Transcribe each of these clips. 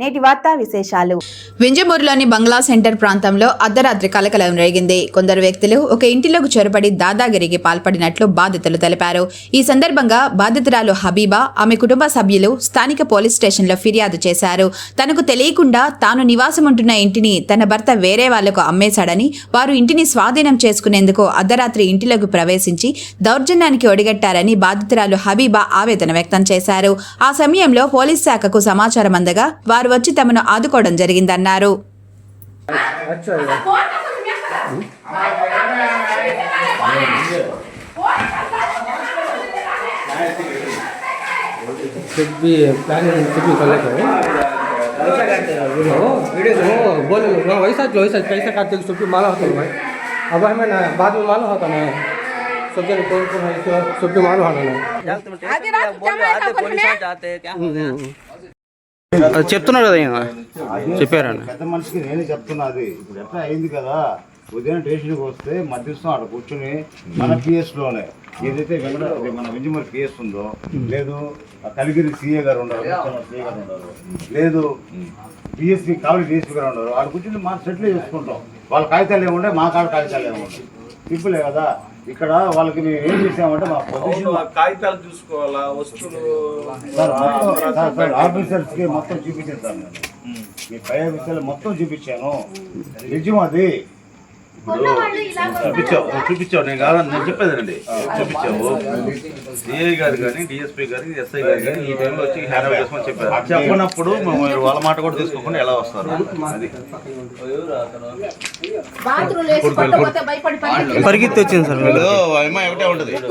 నేటి వార్తా విశేషాలు. వింజమూరులోని బంగ్లా సెంటర్ ప్రాంతంలో అర్ధరాత్రి కలకలం రేగింది. కొందరు వ్యక్తులు ఒక ఇంటిలోకి చొరబడి దాదాగిరికి పాల్పడినట్లు బాధితులు తెలిపారు. ఈ సందర్భంగా బాధితురాలు హబీబా ఆమె కుటుంబ సభ్యులు స్థానిక పోలీస్ స్టేషన్లో ఫిర్యాదు చేశారు. తనకు తెలియకుండా తాను నివాసం ఉంటున్న ఇంటిని తన భర్త వేరే వాళ్ళకు అమ్మేశాడని వారు ఇంటిని స్వాధీనం చేసుకునేందుకు అర్ధరాత్రి ఇంటిలోకి ప్రవేశించి దౌర్జన్యానికి ఒడిగట్టారని బాధితురాలు హబీబా ఆవేదన వ్యక్తం చేశారు. ఆ సమయంలో పోలీస్ శాఖకు సమాచారం అందగా వారు వచ్చి తమను ఆదుకోవడం జరిగిందన్నారు कुछ भी प्लान कुछ भी कर लेते हो वो वो बोले वहाँ वैसा जो वैसा पैसा काटते सब भी माला होता है भाई अब हमें ना बाद में मालूम होता ना सब जन कौन कौन है इसके सब भी मालूम होना ना आगे बोलो आते पुलिस जाते हैं क्या చెప్తున్నాడు కదా చెప్పారండి పెద్ద మనిషికి నేనే చెప్తున్నది ఇప్పుడు ఎట్లా అయింది కదా ఉదయం స్టేషన్కి వస్తే మధ్యస్థం అక్కడ కూర్చొని మన పిఎస్లోనే ఏదైతే వెంకట మన వింజమూరి పిఎస్ ఉందో లేదు కలిగిరి సీఏ గారు ఉండరు గారు లేదు డిఎస్పీ కావాలి డిఎస్పీ గారు ఉండరు ఆడ కూర్చొని మనం సెటిల్ చేసుకుంటాం. వాళ్ళ కాగితాలు ఏముండే మా కాడ కాగితాలు ఏముండే. సింపులే కదా. ఇక్కడ వాళ్ళకి మేము ఏం చేసామంటే మా పొజిషన్ కాగితాలు చూసుకోవాలా వస్తువులు సార్ మొత్తం సార్ సార్ ఆఫీసర్స్కి మొత్తం చూపించాను సార్ నేను మీ పై ఆఫీసర్లు మొత్తం చూపించాను. నిజం అది. చూపించావు చూపించావు నేను కాదని నేను చెప్పేదండి చూపించావు. సిఐ గారు కానీ డిఎస్పీ గారు ఎస్ఐ గారు కానీ ఈ టైంలో వచ్చి హ్యాండ్ ఓవర్ చేసుకోమని చెప్పారు. చెప్పనప్పుడు మీరు వాళ్ళ మాట కూడా తీసుకోకుండా ఎలా వస్తారు? అది. పరిగెత్తి వచ్చింది సార్ అమ్మాయి ఒకటే ఉంటుంది. వేసి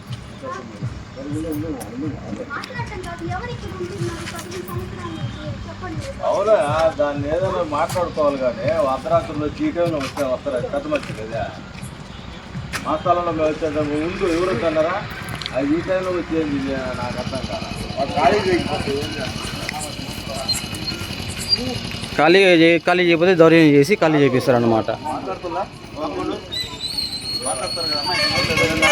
అవునా? దాన్ని ఏదైనా మాట్లాడుకోవాలి కానీ అర్ధరాత్రుల్లో చీటంలో వస్తే వస్తారు? కథ మంచి కదా మా స్థలంలో మేము వచ్చేటప్పుడు ముందు ఎవరు అన్నారా అది ఈ టైంలో వచ్చేది నాకు అర్థం కాదు ఖాళీ? ఖాళీ చేయకపోతే దౌర్జన్యం చేసి ఖాళీ చేపిస్తారు అనమాట మాట్లాడుతుందా మాట్లాడతారు కదా ఏదైనా?